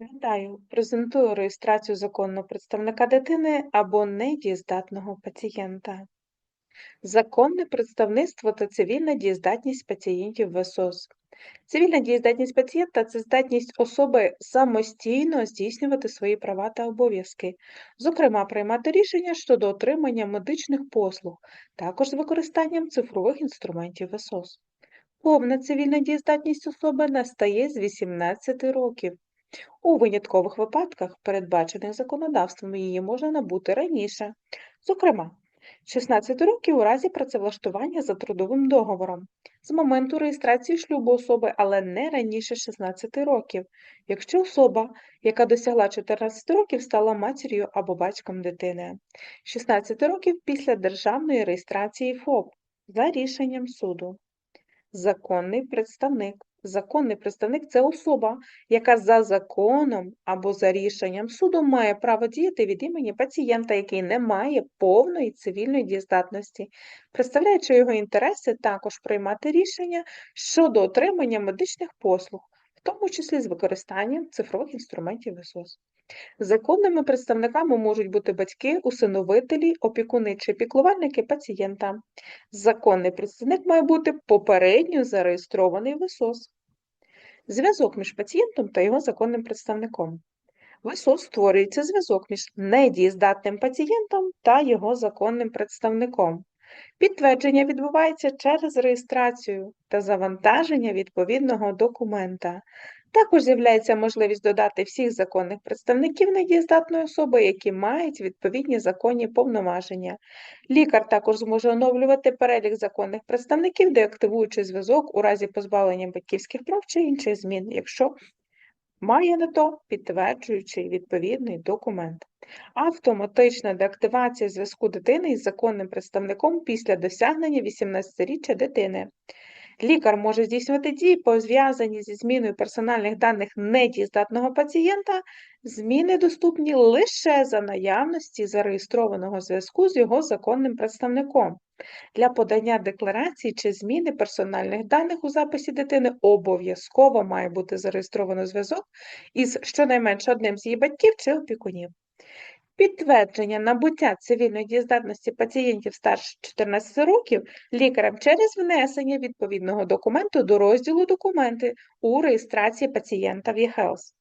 Вітаю! Презентую реєстрацію законного представника дитини або недієздатного пацієнта. Законне представництво та цивільна дієздатність пацієнтів ВСОС. Цивільна дієздатність пацієнта це здатність особи самостійно здійснювати свої права та обов'язки, зокрема приймати рішення щодо отримання медичних послуг, також з використанням цифрових інструментів ВСОС. Повна цивільна дієздатність особи настає з 18 років. У виняткових випадках, передбачених законодавством, її можна набути раніше, зокрема, 16 років у разі працевлаштування за трудовим договором, з моменту реєстрації шлюбу особи, але не раніше 16 років, якщо особа, яка досягла 14 років, стала матір'ю або батьком дитини, 16 років після державної реєстрації ФОП за рішенням суду. Законний представник. Законний представник це особа, яка за законом або за рішенням суду має право діяти від імені пацієнта, який не має повної цивільної дієздатності, представляючи його інтереси, також приймати рішення щодо отримання медичних послуг, тому числі з використанням цифрових інструментів ВСОС. Законними представниками можуть бути батьки, усиновителі, опікуни чи піклувальники пацієнта. Законний представник має бути попередньо зареєстрований в. Зв'язок між пацієнтом та його законним представником. ВСОС створюється зв'язок між недієздатним пацієнтом та його законним представником. Підтвердження відбувається через реєстрацію та завантаження відповідного документа. Також з'являється можливість додати всіх законних представників недієздатної особи, які мають відповідні законні повноваження. Лікар також зможе оновлювати перелік законних представників, деактивуючи зв'язок у разі позбавлення батьківських прав чи інших змін, якщо має на то підтверджуючий відповідний документ. Автоматична деактивація зв'язку дитини із законним представником після досягнення 18-річчя дитини. Лікар може здійснювати дії, пов'язані зі зміною персональних даних недієздатного пацієнта, зміни доступні лише за наявності зареєстрованого зв'язку з його законним представником. Для подання декларації чи зміни персональних даних у записі дитини обов'язково має бути зареєстровано зв'язок із щонайменше одним з її батьків чи опікунів. Підтвердження набуття цивільної дієздатності пацієнтів старше 14 років лікарем через внесення відповідного документу до розділу Документи у реєстрації пацієнта в eHealth.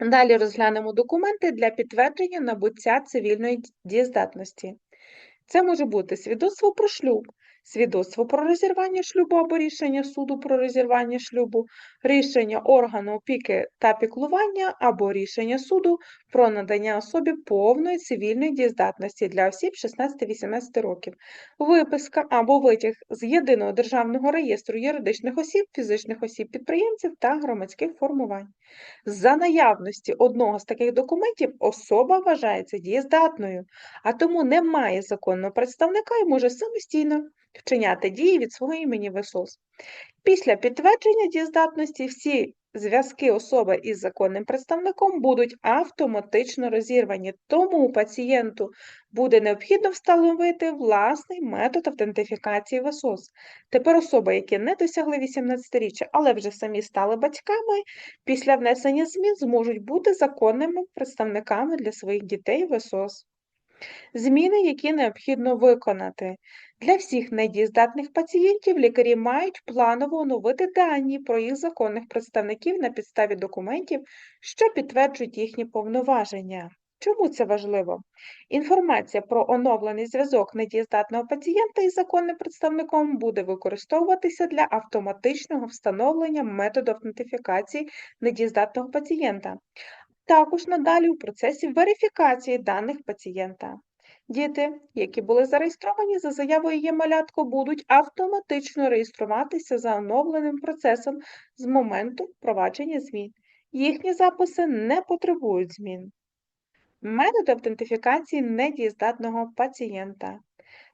Далі розглянемо документи для підтвердження набуття цивільної дієздатності. Це може бути свідоцтво про шлюб, свідоцтво про розірвання шлюбу або рішення суду про розірвання шлюбу, рішення органу опіки та піклування або рішення суду про надання особі повної цивільної дієздатності для осіб 16-18 років, виписка або витяг з єдиного державного реєстру юридичних осіб, фізичних осіб, підприємців та громадських формувань. За наявності одного з таких документів особа вважається дієздатною, а тому не має законного представника і може самостійно вчиняти дії від свого імені ВСОС. Після підтвердження дієздатності всі зв'язки особи із законним представником будуть автоматично розірвані, тому пацієнту буде необхідно встановити власний метод автентифікації ВСОС. Тепер особи, які не досягли 18-річчя, але вже самі стали батьками, після внесення змін зможуть бути законними представниками для своїх дітей ВСОС. Зміни, які необхідно виконати. Для всіх недієздатних пацієнтів лікарі мають планово оновити дані про їх законних представників на підставі документів, що підтверджують їхні повноваження. Чому це важливо? Інформація про оновлений зв'язок недієздатного пацієнта із законним представником буде використовуватися для автоматичного встановлення методу автентифікації недієздатного пацієнта, також надалі у процесі верифікації даних пацієнта. Діти, які були зареєстровані за заявою є малятко, будуть автоматично реєструватися за оновленим процесом з моменту впровадження змін. Їхні записи не потребують змін. Метод автентифікації недієздатного пацієнта.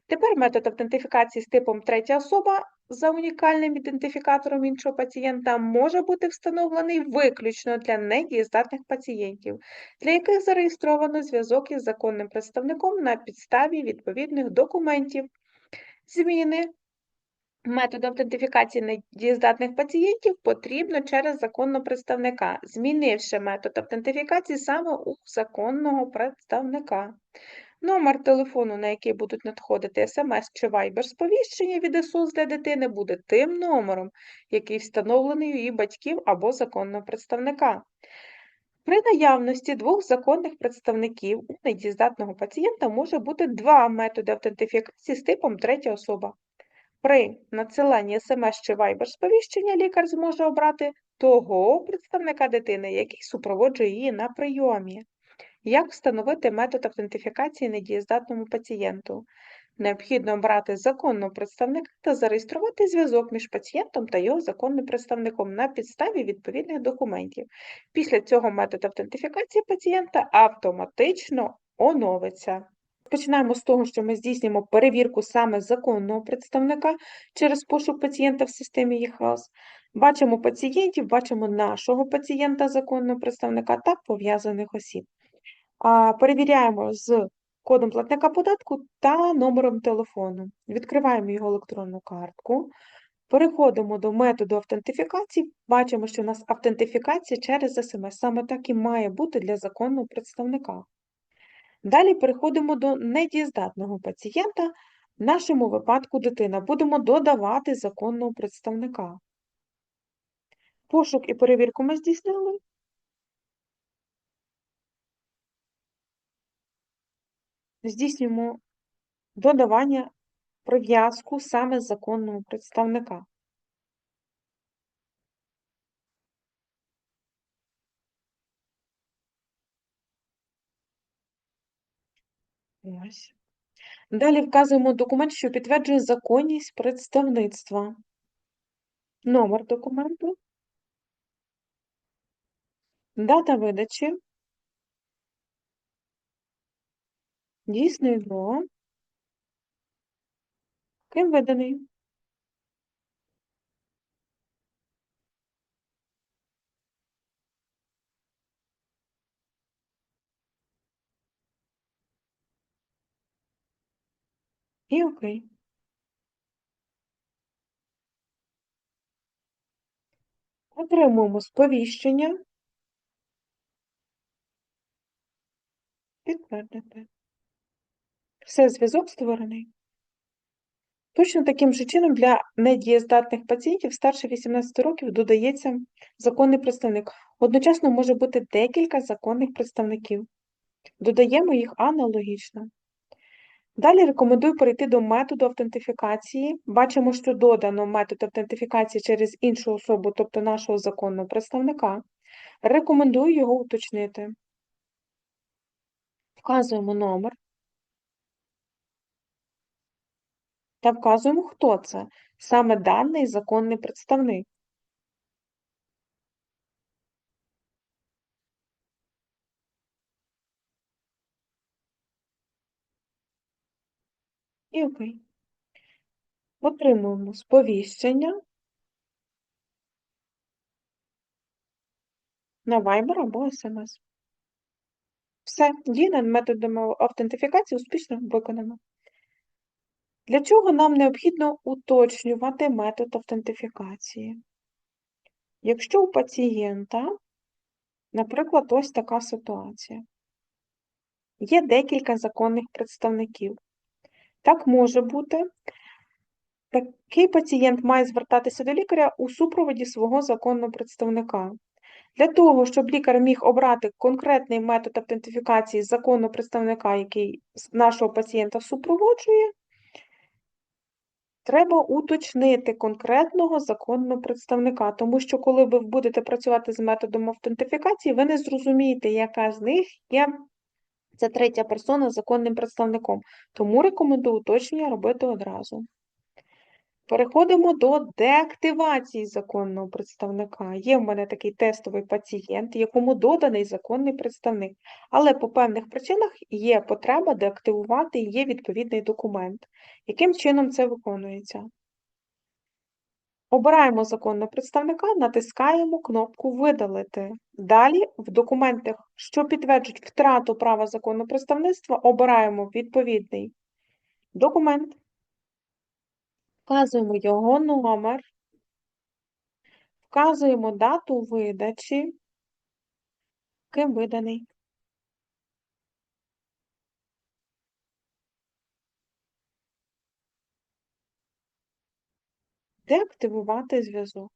Тепер метод автентифікації з типом третя особа за унікальним ідентифікатором іншого пацієнта може бути встановлений виключно для недієздатних пацієнтів, для яких зареєстровано зв'язок із законним представником на підставі відповідних документів. Зміни Метод автентифікації недієздатних пацієнтів потрібно через законного представника, змінивши метод автентифікації саме у законного представника. Номер телефону, на який будуть надходити смс чи вайбер сповіщення від СУС для дитини, буде тим номером, який встановлений у її батьків або законного представника. При наявності двох законних представників у недієздатного пацієнта може бути два методи автентифікації з типом третя особа. При надсиланні смс чи вайбер сповіщення лікар зможе обрати того представника дитини, який супроводжує її на прийомі. Як встановити метод автентифікації недієздатному пацієнту? Необхідно обрати законного представника та зареєструвати зв'язок між пацієнтом та його законним представником на підставі відповідних документів. Після цього метод автентифікації пацієнта автоматично оновиться. Починаємо з того, що ми здійснюємо перевірку саме законного представника через пошук пацієнта в системі eHealth. Бачимо пацієнтів, бачимо нашого пацієнта, законного представника та пов'язаних осіб. Перевіряємо з кодом платника податку та номером телефону. Відкриваємо його електронну картку. Переходимо до методу автентифікації. Бачимо, що у нас автентифікація через СМС. Саме так і має бути для законного представника. Далі переходимо до недієздатного пацієнта, в нашому випадку дитина. Будемо додавати законного представника. Пошук і перевірку ми здійснили. Здійснюємо додавання прив'язку саме законного представника. Ось. Далі вказуємо документ, що підтверджує законність представництва. Номер документу, дата видачі, дійсний до, ким виданий. І окей. Отримуємо сповіщення. Підтвердити. Все, зв'язок створений. Точно таким же чином для недієздатних пацієнтів старше 18 років додається законний представник. Одночасно може бути декілька законних представників. Додаємо їх аналогічно. Далі рекомендую перейти до методу автентифікації. Бачимо, що додано метод автентифікації через іншу особу, тобто нашого законного представника. Рекомендую його уточнити. Вказуємо номер та вказуємо, хто це. Саме даний законний представник. І окей. Отримуємо сповіщення на Viber або SMS. Все, дії методами автентифікації успішно виконано. Для чого нам необхідно уточнювати метод автентифікації? Якщо у пацієнта, наприклад, ось така ситуація, є декілька законних представників. Так може бути, такий пацієнт має звертатися до лікаря у супроводі свого законного представника. Для того, щоб лікар міг обрати конкретний метод автентифікації законного представника, який нашого пацієнта супроводжує, треба уточнити конкретного законного представника, тому що, коли ви будете працювати з методом автентифікації, ви не зрозумієте, яка з них є ця третя персона законним представником. Тому рекомендую уточнення робити одразу. Переходимо до деактивації законного представника. Є в мене такий тестовий пацієнт, якому доданий законний представник, але по певних причинах є потреба деактивувати є відповідний документ. Яким чином це виконується? Обираємо законного представника, натискаємо кнопку Видалити. Далі в документах, що підтверджують втрату права законного представництва, обираємо відповідний документ. Вказуємо його номер, вказуємо дату видачі, ким виданий. Деактивувати зв'язок.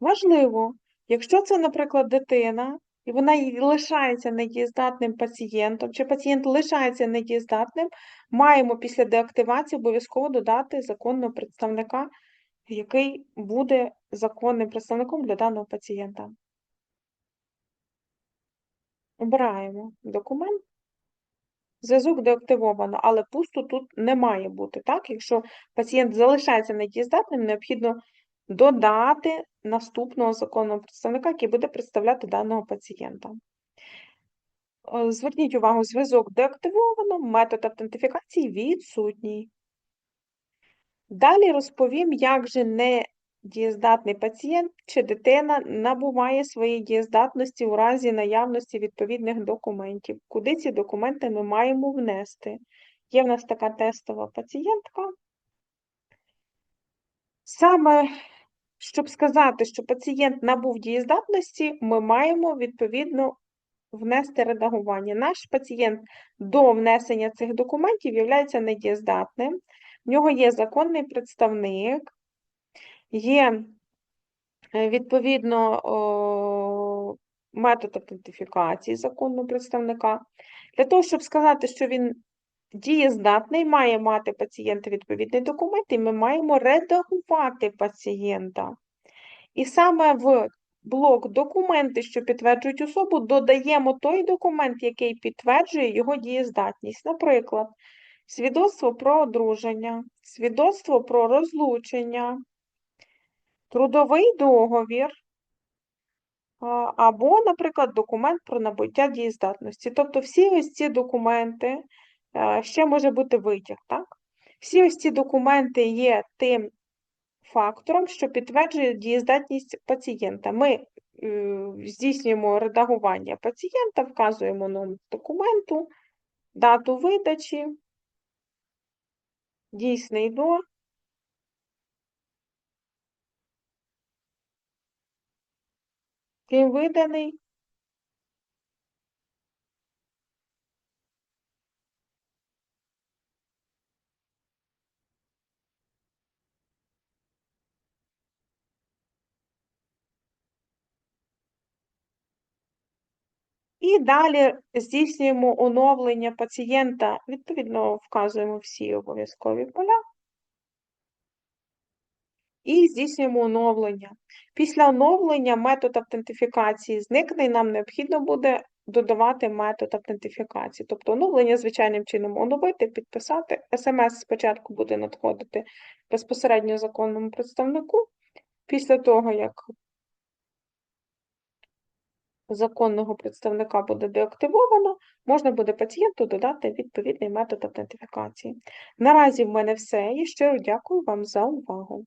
Важливо, якщо це, наприклад, дитина, і вона лишається недієздатним пацієнтом, чи пацієнт лишається недієздатним, маємо після деактивації обов'язково додати законного представника, який буде законним представником для даного пацієнта. Обираємо документ. Зв'язок деактивовано, але пусто тут не має бути. Так? Якщо пацієнт залишається недієздатним, необхідно додати наступного законного представника, який буде представляти даного пацієнта. Е, Зверніть увагу, зв'язок деактивовано, метод автентифікації відсутній. Далі розповім, як же недієздатний пацієнт чи дитина набуває своєї дієздатності у разі наявності відповідних документів. Куди ці документи ми маємо внести? Є в нас така тестова пацієнтка. Саме, щоб сказати, що пацієнт набув дієздатності, ми маємо відповідно внести редагування. Наш пацієнт до внесення цих документів є недієздатним. В нього є законний представник, є е, відповідно метод автентифікації законного представника. Для того, щоб сказати, що він дієздатний, має мати пацієнт відповідний документ, і ми маємо редагувати пацієнта. І саме в блок документи, що підтверджують особу, додаємо той документ, який підтверджує його дієздатність. Наприклад, свідоцтво про одруження, свідоцтво про розлучення, трудовий договір, або, наприклад, документ про набуття дієздатності. Тобто всі ось ці документи, ще може бути витяг, так? Всі ось ці документи є тим фактором, що підтверджує дієздатність пацієнта. Ми е, здійснюємо редагування пацієнта, вказуємо номер документу, дату видачі, дійсний до. Ким виданий. І далі здійснюємо оновлення пацієнта, відповідно, вказуємо всі обов'язкові поля. І здійснюємо оновлення. Після оновлення метод автентифікації зникне, і нам необхідно буде додавати метод автентифікації. Тобто оновлення звичайним чином оновити, підписати. СМС спочатку буде надходити безпосередньо законному представнику. Після того, як законного представника буде деактивовано, можна буде пацієнту додати відповідний метод автентифікації. Наразі в мене все. І щиро дякую вам за увагу.